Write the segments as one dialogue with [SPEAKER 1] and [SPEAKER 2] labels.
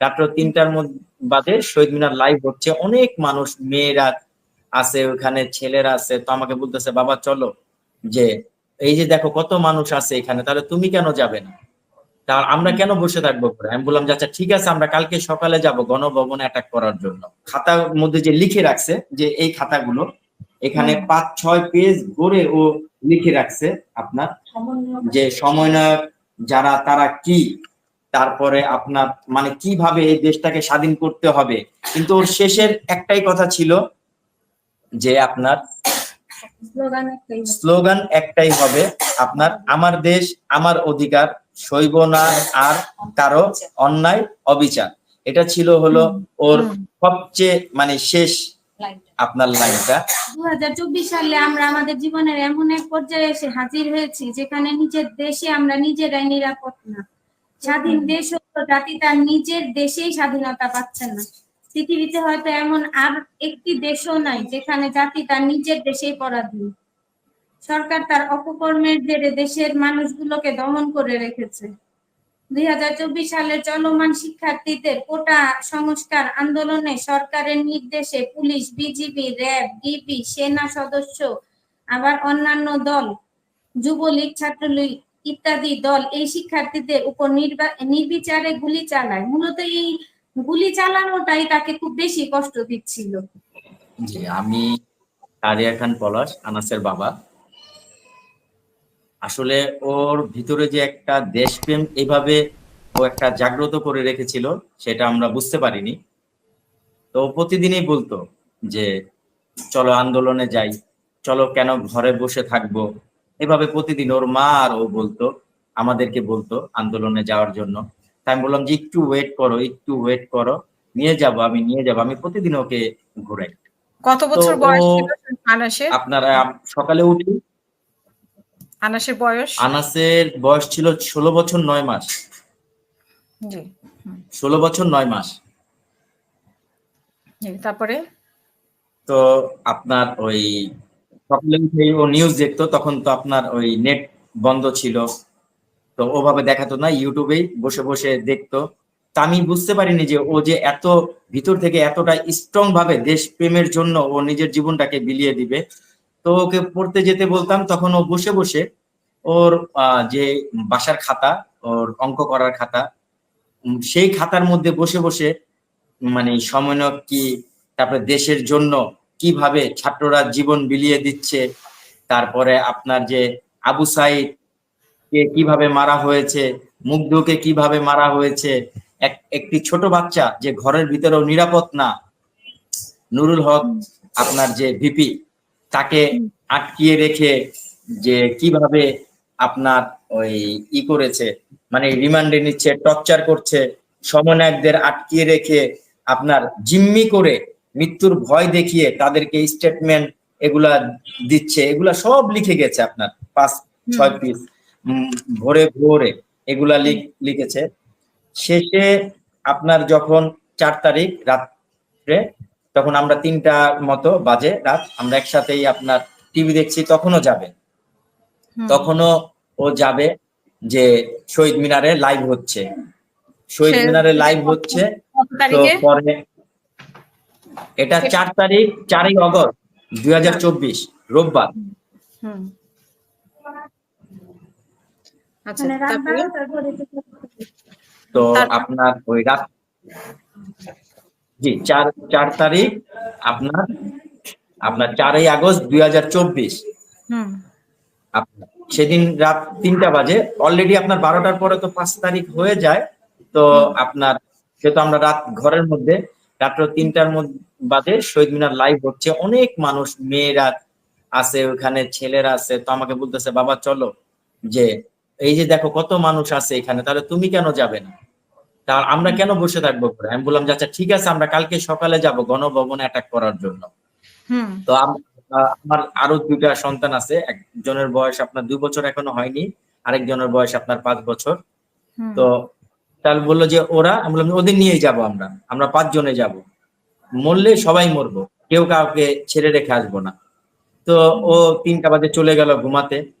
[SPEAKER 1] রাত্র তিনটার মধ্যে বাদে শহীদ মিনার লাইভ হচ্ছে। অনেক মানুষ মেয়েরা আছে ওখানে ছেলেরা আছে। তো আমাকে বলতেছে বাবা চলো। যে এই যে দেখো কত মানুষ আছে এখানে তাহলে তুমি কেন যাবে না? তা আমরা কেন বসে থাকব করে আমি বললাম যে আচ্ছা ঠিক আছে আমরা কালকে সকালে যাব গণভবনে অ্যাটাক করার জন্য। খাতার মধ্যে যে লিখে রাখছে যে এই খাতাগুলো এখানে পাঁচ ছয় পেজ করে ও লিখে রাখছে আপনার যে সমন্বয়ক যারা তারা কি? তারপরে আপনার মানে কীভাবে এই দেশটাকে স্বাধীন করতে হবে? কিন্তু ওর শেষের একটাই কথা ছিল যে আপনার
[SPEAKER 2] স্লোগান একটাই হবে।
[SPEAKER 1] আপনার আমার দেশ আমার অধিকার সইব না আর কারও অন্যায় অবিচার। এটা ছিল হলো ওর সবচেয়ে মানে শেষ আপনার লাইনটা
[SPEAKER 2] দু হাজার চব্বিশ সালে আমরা আমাদের জীবনের এমন এক পর্যায়ে এসে হাজির হয়েছি যেখানে নিজের দেশে আমরা নিজেরাই নিরাপদ না। স্বাধীন দেশ হলো জাতি তার নিজের দেশেই স্বাধীনতা পাচ্ছে না। পৃথিবীতে হয়তো এমন আর একটি দেশও নাই যেখানে জাতি তার নিজের দেশেই পরাধীন। সরকার তার অপকর্মের জেরে দেশের মানুষগুলোকে দমন করে রেখেছে। দুই হাজার চব্বিশ সালে চলমান শিক্ষার্থীদের কোটা সংস্কার আন্দোলনে সরকারের নির্দেশে পুলিশ বিজিবি র্যাব ডিবি সেনা সদস্য আবার অন্যান্য দল যুবলীগ ছাত্রলীগ ইত্যাদি দল এই শিক্ষার্থীদের উপর নির্বিচারে গুলি চালায়। মূলত এই গুলি চালানোটাই তাকে খুব বেশি কষ্ট দিচ্ছিল।
[SPEAKER 1] আমি আরিয়া খান পলাশ, আনাসের বাবা। আসলে ওর ভিতরে যে একটা দেশপ্রেম এভাবে ও একটা জাগ্রত করে রেখেছিল, সেটা আমরা বুঝতে পারিনি। তো প্রতিদিনই বলতো যে, চলো আন্দোলনে যাই, চলো কেন ঘরে বসে থাকব? এভাবে প্রতিদিন ওর মা আর ও বলতো আমাদেরকে বলতো আন্দোলনে যাওয়ার জন্য। তাই আমি বললাম যে একটু ওয়েট করো একটু ওয়েট করো নিয়ে যাব আমি নিয়ে যাব আমি প্রতিদিন ওকে ঘুরাই।
[SPEAKER 3] কত বছর বয়স ছিল
[SPEAKER 1] আপনারা সকালে উঠি।
[SPEAKER 3] আনাসের বয়স?
[SPEAKER 1] আনাসের বয়স ছিল ষোলো বছর নয় মাস। ষোলো বছর নয় মাস।
[SPEAKER 3] তারপরে?
[SPEAKER 1] তো আপনার ওই সকালে উঠে ও নিউজ দেখতো, তখন তো আপনার ওই নেট বন্ধ ছিল। তো ওভাবে দেখাতো না ইউটিউবেই বসে বসে দেখতো। তা আমি বুঝতে পারিনি যে ও যে এত ভিতর থেকে এতটা স্ট্রং ভাবে দেশপ্রেমের জন্য ও নিজের জীবনটাকে বিলিয়ে দিবে। তো ওকে পড়তে যেতে বলতাম, তখন ও বসে বসে ওর যে বাসার খাতা, ওর অঙ্ক করার খাতা সেই খাতার মধ্যে বসে বসে মানে সমন্বয় কি, তারপরে দেশের জন্য কীভাবে ছাত্ররা জীবন বিলিয়ে দিচ্ছে তারপরে আপনার যে আবু সাইদ কে কীভাবে মারা হয়েছে মুগ্ধকে কীভাবে মারা হয়েছে এক একটি ছোট বাচ্চা যে ঘরের ভিতরেও নিরাপদ না নুরুল হক আপনার যে ভিপি তাকে আটকিয়ে রেখে যে কীভাবে আপনার ওই ই করেছে মানে রিমান্ডে নিচ্ছে টর্চার করছে সমন্বয়কদের আটকিয়ে রেখে আপনার জিম্মি করে মৃত্যুর ভয় দেখিয়ে তাদেরকে স্টেটমেন্ট এগুলা দিচ্ছে। এগুলা সব লিখে গেছে আপনার পাঁচ ছয় পিস ভোরে ভোরে এগুলা লিখেছে। শেষে আপনার যখন চার তারিখ রাত্রে তখন আমরা তিনটা মতো বাজে রাত আমরা একসাথেই আপনার টিভি দেখছি তখনও যাবে। তখনও ও যাবে যে শহীদ মিনারে লাইভ হচ্ছে। শহীদ মিনারে লাইভ হচ্ছে তো পরে এটা চার তারিখ চারই অগস্ট দুই হাজার চব্বিশ রোববার।
[SPEAKER 3] হুম। আচ্ছা
[SPEAKER 2] মানে
[SPEAKER 1] তো আপনার ওই রাত জি চার চার তারিখ আপনার আপনার চারই আগস্ট দুই হাজার চব্বিশ।
[SPEAKER 3] হুম।
[SPEAKER 1] সেদিন রাত তিনটা বাজে। অলরেডি আপনার বারোটার পরে তো পাঁচ তারিখ হয়ে যায়। তো আপনার যেহেতু আমরা রাত ঘরের মধ্যে রাত্র তিনটার মধ্যে বাজে শহীদ মিনার লাইভ হচ্ছে। অনেক মানুষ মেয়েরা আছে ওখানে ছেলেরা আছে। তো আমাকে বলতেছে বাবা চলো। যে এই যে দেখো কত মানুষ আছে এখানে তাহলে তুমি কেন যাবে না? তা আমরা কেন বসে থাকব করে আমি বললাম যে আচ্ছা ঠিক আছে আমরা কালকে সকালে যাব গণভবনে অ্যাটাক করার জন্য। তো আমার আরও দুইটা সন্তান আছে। একজনের বয়স আপনার দুই বছর এখনও হয়নি আরেকজনের বয়স আপনার পাঁচ বছর। তো তাহলে বলল যে, ওরা, আমি বললাম, ওদের নিয়েই যাব আমরা। আমরা পাঁচজনে যাব। মরলে সবাই মরবো। কেউ কাউকে ছেড়ে রেখে আসব না। তো ও তিনটা বাজে চলে গেল ঘুমাতে।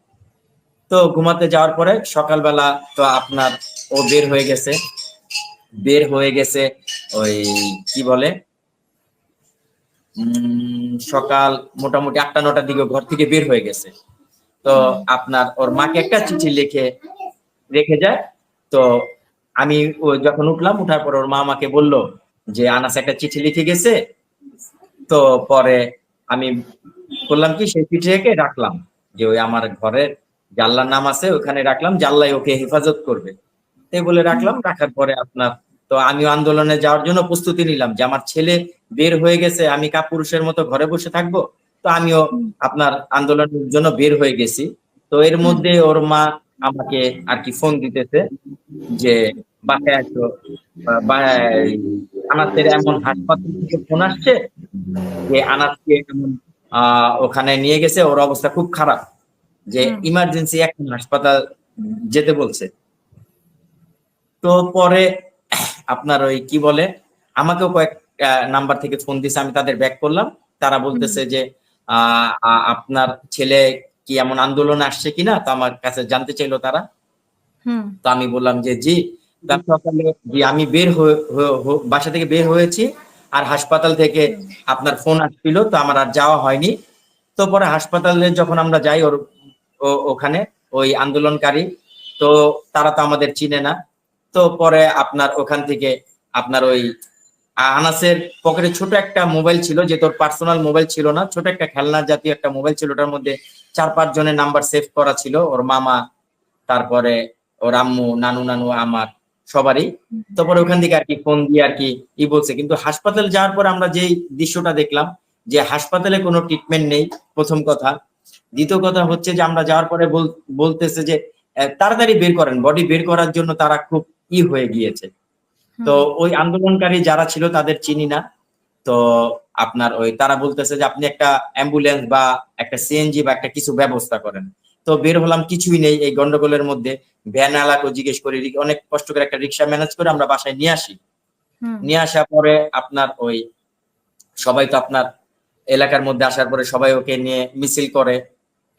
[SPEAKER 1] তো ঘুমাতে যাওয়ার পরে সকালবেলা তো আপনার ও বের হয়ে গেছে। বের হয়ে গেছে ওই, কি বলে? সকাল মোটামুটি আটটা, নটার দিকে ঘর থেকে বের হয়ে গেছে। তো আপনার ওর মাকে একটা চিঠি লিখে, রেখে যায়। তো আমি যখন উঠলাম, উঠার পর ওর মা আমাকে বলল যে, আনাস একটা চিঠি লিখে গেছে? তো পরে আমি করলাম কি, সেই চিঠিটাকে রাখলাম যে, ওই আমার ঘরের জাল্লার নাম আছে, ওখানে রাখলাম জাল্লাই ওকে হেফাজত করবে। তাই বলে রাখলাম, রাখার পরে আপনার, তো আমিও আন্দোলনে যাওয়ার জন্য প্রস্তুতি নিলাম যে, আমার ছেলে বের হয়ে গেছে, আমি কাপুরুষের মতো ঘরে বসে থাকব। তো আমিও আপনার আন্দোলনের জন্য বের হয়ে গেছি। তো এর মধ্যে ওর মা আমাকে আর কি ফোন দিতেছে যে বাসায় আসো। আনাসের এমন হাসপাতাল থেকে ফোন আসছে যে আনাসকে এমন ওখানে নিয়ে গেছে। ওর অবস্থা খুব খারাপ। যে ইমার্জেন্সি এখন হাসপাতাল যেতে বলছে। তো পরে আপনার ওই কি বলে আমাকেও কয়েক নাম্বার থেকে ফোন দিছে। আমি তাদের ব্যাক করলাম। তারা বলতেছে যে আহ, আপনার ছেলে কি এমন আন্দোলন আসছে কিনা তো আমার কাছে জানতে চাইলো তারা। তো আমি বললাম যে জি সকালে জি আমি বের বাসা থেকে বের হয়েছি আর হাসপাতাল থেকে আপনার ফোন আসছিল তো আমার আর যাওয়া হয়নি। তো পরে হাসপাতালে যখন আমরা যাই ওর ওখানে ওই আন্দোলনকারী তো তারা তো আমাদের চিনে না। তো পরে আপনার ওখান থেকে আপনার ওই আনাসের পকেটে ছোট একটা মোবাইল ছিল যে তোর পার্সোনাল মোবাইল ছিল না, ছোট একটা খেলনা জাতীয় একটা মোবাইল ছিল, ওটার মধ্যে চার পাঁচ জনের নাম্বার সেভ করা ছিল, ওর মামা, তারপরে ওর আম্মু, নানু নানু, আমার সবারই। তারপরে ওখান থেকে আর কি ফোন দিয়ে আর কি ই বলছে। কিন্তু হাসপাতাল যাওয়ার পর আমরা যেই দৃশ্যটা দেখলাম, যে হাসপাতালে কোনো ট্রিটমেন্ট নেই, প্রথম কথা। দ্বিতীয় কথা হচ্ছে যে আমরা যাওয়ার পরে বল- বলতেছে যে তাড়াতাড়ি বের করেন বডি বের করার জন্য তারা খুব ই হয়ে গিয়েছে। তো ওই আন্দোলনকারী যারা ছিল তাদের চিনি না। তো আপনার ওই তারা বলতেছে যে আপনি একটা অ্যাম্বুলেন্স বা একটা সিএনজি বা একটা কিছু ব্যবস্থা করেন। তো বের হলাম কিছুই নেই এই গন্ডগোলের মধ্যে। ভ্যান আলাকে জিজ্ঞেস করি অনেক কষ্ট করে একটা রিক্সা ম্যানেজ করে আমরা বাসায় নিয়ে আসি। নিয়ে আসার পরে আপনার ওই সবাই তো আপনার এলাকার মধ্যে আসার পরে সবাই ওকে নিয়ে মিছিল করে।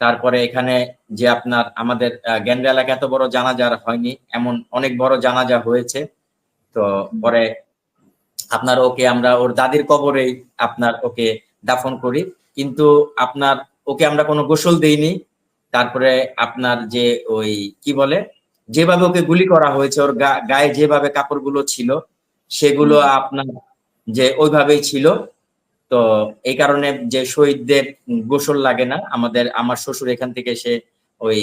[SPEAKER 1] তারপরে এখানে যে আপনার আমাদের গ্যান্ডা এলাকা এত বড় জানাজার হয়নি এমন অনেক বড় জানাজা হয়েছে। তো পরে আপনার ওকে আমরা ওর দাদির কবরেই আপনার ওকে দাফন করি। কিন্তু আপনার ওকে আমরা কোনো গোসল দেইনি। তারপরে আপনার যে ওই কি বলে যেভাবে ওকে গুলি করা হয়েছে ওর গায়ে যেভাবে কাপড়গুলো ছিল সেগুলো আপনার যে ওইভাবেই ছিল। তো এই কারণে যে শহীদদের গোসল লাগে না আমাদের আমার শ্বশুর এখান থেকে এসে ওই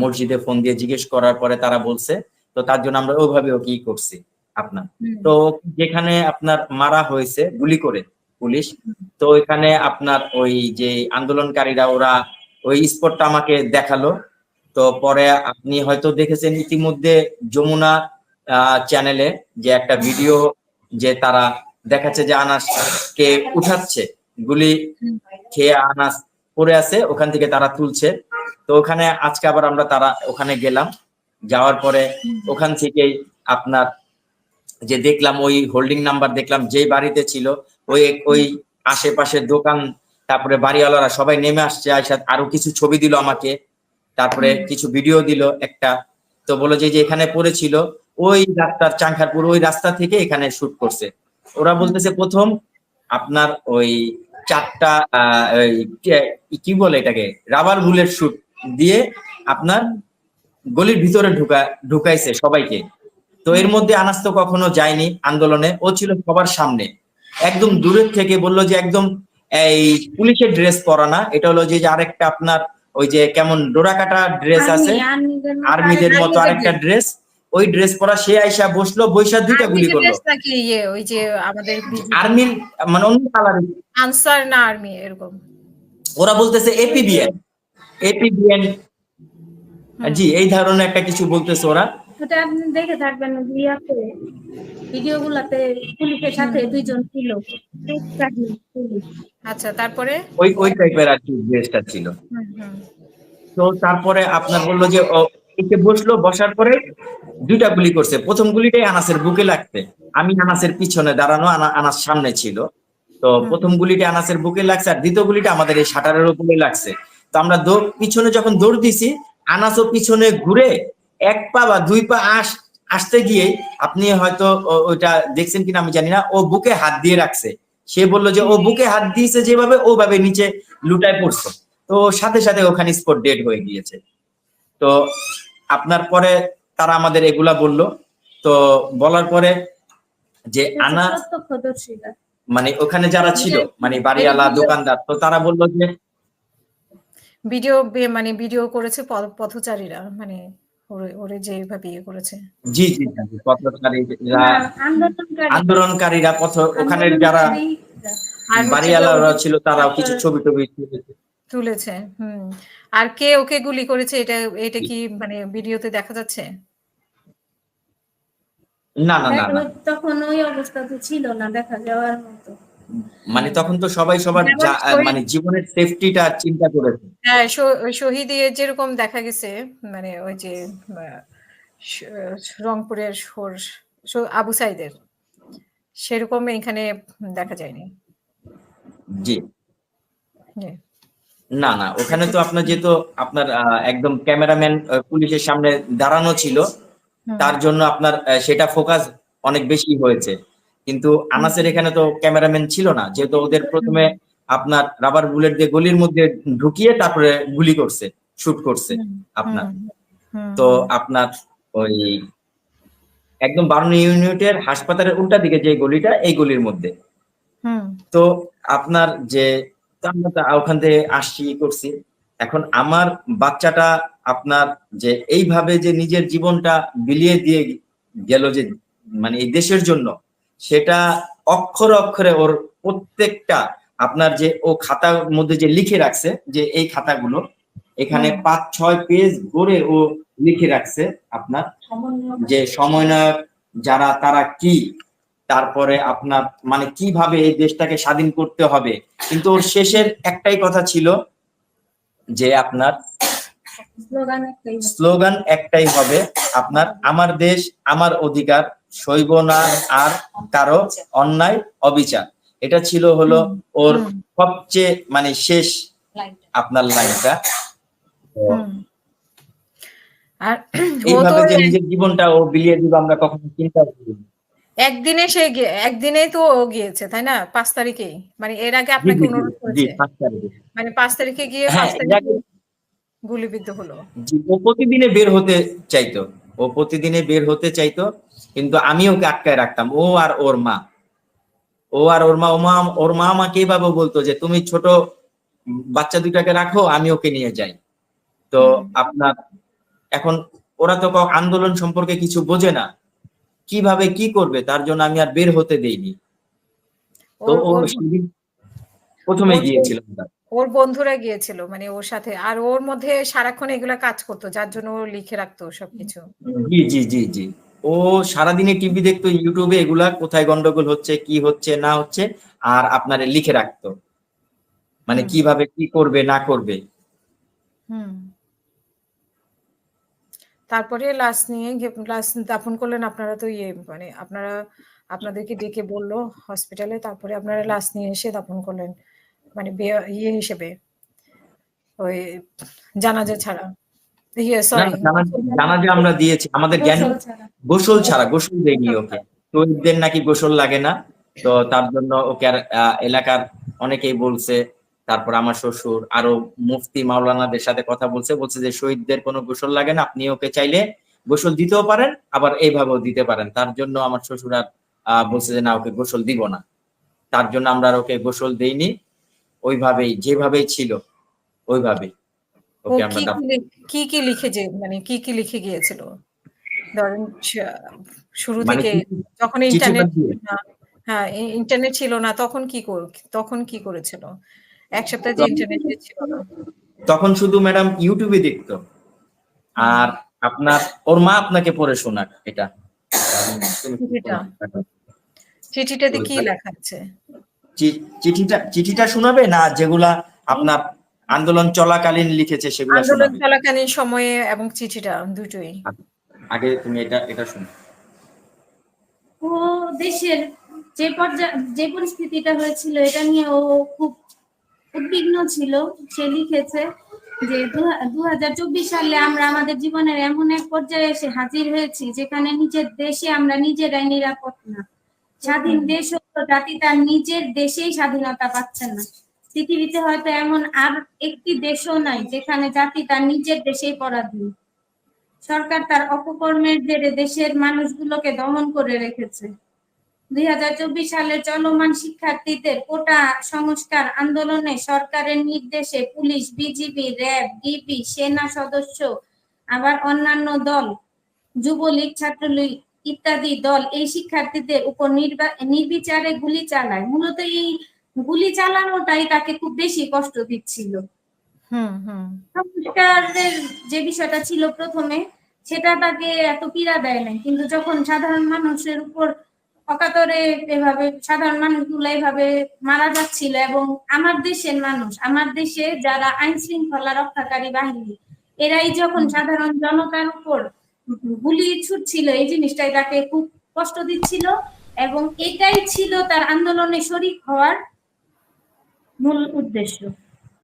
[SPEAKER 1] মসজিদে ফোন দিয়ে জিজ্ঞেস করার পরে তারা বলছে তো তার জন্য আমরা ওইভাবে ওকে করছি আপনার। তো যেখানে আপনার মারা হয়েছে গুলি করে পুলিশ তো ওইখানে আপনার ওই যে আন্দোলনকারীরা ওরা ওই স্পটটা আমাকে দেখাল। তো পরে আপনি হয়তো দেখেছেন ইতিমধ্যে যমুনা চ্যানেলে যে একটা ভিডিও যে তারা দেখাচ্ছে যে আনাসকে উঠাচ্ছে গুলি খেয়ে আনাস পড়ে আছে ওখান থেকে তারা তুলছে। তো ওখানে আজকে আবার আমরা তারা ওখানে গেলাম। যাওয়ার পরে ওখান থেকেই আপনার যে দেখলাম ওই হোল্ডিং নাম্বার দেখলাম যেই বাড়িতে ছিল ওই ওই আশেপাশের দোকান তারপরে বাড়িওয়ালারা সবাই নেমে আসছে আয়সা আরও কিছু ছবি দিল আমাকে তারপরে কিছু ভিডিও দিল একটা তো বলো যে যে এখানে পড়েছিল ওই রাস্তার চাংখারপুর ওই রাস্তা থেকে এখানে শুট করছে। ওরা বলতেছে প্রথম আপনার ওই চারটা কি বলে এটাকে? রাবার বুলেট শুট দিয়ে আপনার গলির ভিতরে ঢুকা ঢুকাইছে সবাইকে। তো এর মধ্যে আনাস তো কখনো যায়নি আন্দোলনে ও ছিল সবার সামনে। একদম দূরের থেকে বলল যে একদম এই পুলিশের ড্রেস পরা না এটা হলো যে আরেকটা আপনার ওই যে কেমন ডোরা কাটা ড্রেস আছে আর্মিদের মতো আরেকটা ড্রেস ওই ড্রেস পরা সে আইসা বসল বৈশা দুইটা গুলি করল।
[SPEAKER 3] ড্রেসটা ইয়ে ওই যে আমাদের
[SPEAKER 1] আর্মির মানে অন্য কালার
[SPEAKER 3] আনসার না আর্মি এরকম।
[SPEAKER 1] ওরা বলতেছে এপিবিএন এপিবিএন জি এই ধরনের একটা কিছু বলতেছে ওরা।
[SPEAKER 2] ওটা আপনি দেখে থাকবেন ইয়াতে ভিডিও গুলাতে পুলিশের সাথে দুইজন ছিল।
[SPEAKER 3] আচ্ছা তারপরে?
[SPEAKER 1] ওই ওই টাইপের আর কি ড্রেসটা ছিল। তো তারপরে আপনার বলল যে এসে বসল বসার পরে দুইটা গুলি করছে। প্রথম গুলিটাই আনাসের বুকে লাগতে আমি আনাসের পিছনে দাঁড়ানো আনা- আনাস সামনে ছিল। তো প্রথম গুলিটা আনাসের বুকে লাগছে আর দ্বিতীয় গুলিটা আমাদের এই শাটারের উপরে লাগছে। তো আমরা দৌড় পিছনে যখন দৌড় দিছি আনাসও পিছনে ঘুরে এক পা বা দুই পা আস আসতে গিয়ে আপনি হয়তো ওইটা দেখছেন কিনা আমি জানি না ও বুকে হাত দিয়ে রাখছে। সে বলল যে ও বুকে হাত দিয়েছে যেভাবে ওভাবে নিচে লুটায় পড়ছে। তো সাথে সাথে ওখানে স্পট ডেড হয়ে গিয়েছে। তো আপনার পরে তারা আমাদের এগুলা বলল। তো বলার পরে যে আনা মানে ওখানে যারা ছিল মানে বাড়িওয়ালা দোকানদার তো তারা বলল যে
[SPEAKER 3] ভিডিও মানে ভিডিও করেছে পথচারীরা মানে ওরে ওরে যেভাবে ইয়ে করেছে।
[SPEAKER 1] জি জি পথচারীরা আন্দোলনকারীরা। পথ ওখানে যারা বাড়িওয়ালারা ছিল তারাও কিছু ছবি টবি তুলেছে।
[SPEAKER 3] তুলেছে হুম। আর কে ওকে গুলি করেছে এটা এটা কি মানে ভিডিওতে দেখা যাচ্ছে?
[SPEAKER 1] না না না না।
[SPEAKER 2] তখন ওই অবস্থা তো ছিল না দেখা যাওয়ার মতো।
[SPEAKER 1] মানে তখন তো সবাই সবার মানে জীবনের সেফটিটা চিন্তা করেছে।
[SPEAKER 3] হ্যাঁ শহীদ যেরকম দেখা গেছে মানে ওই যে রংপুরের সোর- আবু সাইদের সেরকম এখানে দেখা যায়নি।
[SPEAKER 1] জি। না না ওখানে তো আপনার যেহেতু আপনার একদম ক্যামেরাম্যান পুলিশের সামনে দাঁড়ানো ছিল তার জন্য আপনার সেটা ফোকাস অনেক বেশি হয়েছে। কিন্তু আনাসের এখানে তো ক্যামেরাম্যান ছিল না যেহেতু ওদের প্রথমে আপনার রাবার বুলেট দিয়ে গলির মধ্যে ঢুকিয়ে তারপরে গুলি করছে শুট করছে আপনার। তো আপনার ওই একদম বারো ইউনিটের হাসপাতালের উল্টা দিকে যে গলিটা এই গলির মধ্যে। তো আপনার যে ওখান থেকে আসছি করছি। এখন আমার বাচ্চাটা আপনার যে এইভাবে যে নিজের জীবনটা বিলিয়ে দিয়ে গেল যে মানে এই দেশের জন্য সেটা অক্ষরে অক্ষরে ওর প্রত্যেকটা আপনার যে ও খাতার মধ্যে যে লিখে রাখছে যে এই খাতাগুলো এখানে পাঁচ ছয় পেজ করে ও লিখে রাখছে আপনার যে সমন্বয়ক যারা তারা কি তারপরে আপনার মানে কীভাবে এই দেশটাকে স্বাধীন করতে হবে। কিন্তু ওর শেষের একটাই কথা ছিল যে আপনার
[SPEAKER 2] স্লোগান একটাই
[SPEAKER 1] হবে আপনার আমার দেশ আমার অধিকার সইব না আর কারও অন্যায় অবিচার। এটা ছিল হলো ওর সবচেয়ে মানে শেষ আপনার লাইনটা।
[SPEAKER 3] আর
[SPEAKER 1] এইভাবে যে নিজের জীবনটা ও বিলিয়ে দিবে আমরা কখনো চিন্তা করিনি।
[SPEAKER 3] একদিনে সে একদিনেই তো ও গিয়েছে তাই না? পাঁচ তারিখেই। মানে এর আগে আপনাকে অনুরোধ করেছে।
[SPEAKER 1] তারিখে।
[SPEAKER 3] মানে পাঁচ তারিখে গিয়ে
[SPEAKER 1] হ্যাঁ
[SPEAKER 3] পাঁচ তারিখে গুলিবিদ্ধ হলো।
[SPEAKER 1] ও প্রতিদিনে বের হতে চাইতো। ও প্রতিদিনে বের হতে চাইতো কিন্তু আমি ওকে আটকায় রাখতাম ও আর ওর মা। ও আর ওর মা ও মা ওর মা আমাকে এইভাবে বলতো যে তুমি ছোট বাচ্চা দুটাকে রাখো আমি ওকে নিয়ে যাই। তো আপনার এখন ওরা তো আন্দোলন সম্পর্কে কিছু বোঝে না। কীভাবে কি করবে তার জন্য আমি আর বের হতে দেইনি। তো ও প্রথমে
[SPEAKER 3] গিয়েছিলাম
[SPEAKER 1] গিয়েছিল।
[SPEAKER 3] ওর বন্ধুরা গিয়েছিল মানে ওর সাথে আর ওর মধ্যে সারাক্ষণ এগুলা কাজ করতো যার জন্য ও লিখে রাখতো সবকিছু।
[SPEAKER 1] জি জি জি জি। ও সারাদিনে টিভি দেখতো ইউটিউবে এগুলা কোথায় গন্ডগোল হচ্ছে কি হচ্ছে না হচ্ছে আর আপনারে লিখে রাখতো। মানে কীভাবে কি করবে না করবে।
[SPEAKER 3] হুম। তারপরে লাশ নিয়ে লাশ দাফন করলেন আপনারা তো ইয়ে মানে আপনারা আপনাদেরকে ডেকে বলল হসপিটালে তারপরে আপনারা লাশ নিয়ে এসে দাফন করলেন। মানে ইয়ে হিসেবে ওই জানাজা ছাড়া। ইয়ে
[SPEAKER 1] জানাজা আমরা দিয়েছি আমাদের জ্ঞান
[SPEAKER 2] গোসল ছাড়া।
[SPEAKER 1] গোসল দেয়নি ওকে। শহীদদের নাকি গোসল লাগে না। তো তার জন্য ওকে আর এলাকার অনেকেই বলছে তারপর আমার শ্বশুর আরও মুফতি মাওলানাদের সাথে কথা বলছে বলছে যে শহীদদের কোনো গোসল লাগে না আপনি ওকে চাইলে গোসল দিতেও পারেন আবার এইভাবেও দিতে পারেন। তার জন্য আমার শ্বশুর আর বলছে যে না ওকে গোসল দিব না। তার জন্য আমরা আর ওকে গোসল দেইনি। ওইভাবেই যেভাবেই ছিল ওইভাবেই। ওকে আমরা
[SPEAKER 3] কি কি লিখে যে মানে কি কি লিখে গিয়েছিল? ধরেন শুরু
[SPEAKER 1] মানে
[SPEAKER 3] থেকে যখন ইন্টারনেট হ্যাঁ ইন্টারনেট ছিল না তখন কি তখন কি করেছিল? এক সপ্তাহ যে ইন্টারনেট ছিল না।
[SPEAKER 1] তখন শুধু ম্যাডাম ইউটিউবে দেখতো। আর আপনার ওর মা আপনাকে পড়ে শোনাক এটা।
[SPEAKER 3] চিঠিটা? চিঠিটাতে কি লেখা আছে?
[SPEAKER 1] চিঠিটা চিঠিটা শোনাবে না যেগুলা আপনার আন্দোলন চলাকালীন লিখেছে সেগুলো
[SPEAKER 3] আন্দোলন চলাকালীন সময়ে এবং চিঠিটা দুটোই।
[SPEAKER 1] আগে তুমি এটা এটা শুনো।
[SPEAKER 2] ও দেশের যে পর্যায়ে যে পরিস্থিতিটা হয়েছিল এটা নিয়ে ও খুব উদ্বিগ্ন ছিল। সে লিখেছে যে দু হাজার চব্বিশ সালে আমরা আমাদের জীবনের এমন এক পর্যায়ে এসে হাজির হয়েছি যেখানে নিজের দেশে আমরা নিজেরাই নিরাপদ না। স্বাধীন দেশ হলো জাতি তার নিজের দেশেই স্বাধীনতা পাচ্ছে না। পৃথিবীতে হয়তো এমন আর একটি দেশও নাই যেখানে জাতি তার নিজের দেশেই পরাধীন। সরকার তার অপকর্মের জেরে দেশের মানুষগুলোকে দমন করে রেখেছে। দুই হাজার চব্বিশ সালের চলমান শিক্ষার্থীদের কোটা সংস্কার আন্দোলনে সরকারের নির্দেশে পুলিশ বিজিবি র্যাব ডিবি সেনা সদস্য আবার অন্যান্য দল যুবলীগ ছাত্রলীগ ইত্যাদি দল এই শিক্ষার্থীদের উপর নির্বিচারে গুলি চালায়। মূলত এই গুলি চালানোটাই তাকে খুব বেশি কষ্ট দিচ্ছিল। সংস্কারের যে বিষয়টা ছিল প্রথমে সেটা তাকে এত পীড়া দেয় নাই। কিন্তু যখন সাধারণ মানুষের উপর অকাতরে এভাবে সাধারণ মানুষগুলো এভাবে মারা যাচ্ছিল এবং আমার দেশের মানুষ আমার দেশে যারা আইন শৃঙ্খলা রক্ষাকারী বাহিনী এরাই যখন সাধারণ জনতার উপর গুলি ছুটছিল, এই জিনিসটাই তাকে খুব কষ্ট দিচ্ছিল এবং এটাই ছিল তার আন্দোলনে শরিক হওয়ার মূল উদ্দেশ্য।